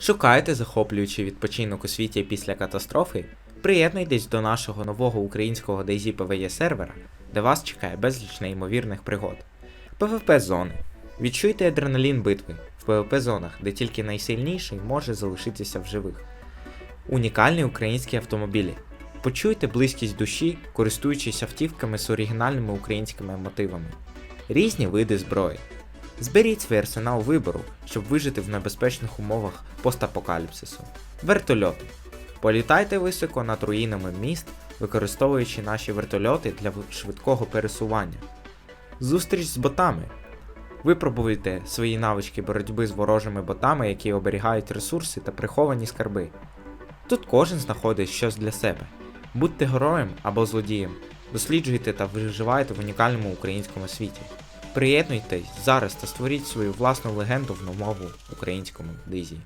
Шукаєте захоплюючий відпочинок у світі після катастрофи? Приєднуйтесь до нашого нового українського DayZ PvE сервера, де вас чекає безліч неймовірних пригод. PvP зони. Відчуйте адреналін битви в PvP зонах, де тільки найсильніший може залишитися в живих. Унікальні українські автомобілі. Почуйте близькість душі, користуючись автівками з оригінальними українськими мотивами. Різні види зброї. Зберіть свій арсенал вибору, щоб вижити в небезпечних умовах постапокаліпсису. Вертольоти. Політайте високо над руїнами міст, використовуючи наші вертольоти для швидкого пересування. Зустріч з ботами. Випробуйте свої навички боротьби з ворожими ботами, які оберігають ресурси та приховані скарби. Тут кожен знаходить щось для себе. Будьте героєм або злодієм, досліджуйте та виживайте в унікальному українському світі. Приєднуйтесь зараз та створіть свою власну легенду в новому українському дизі.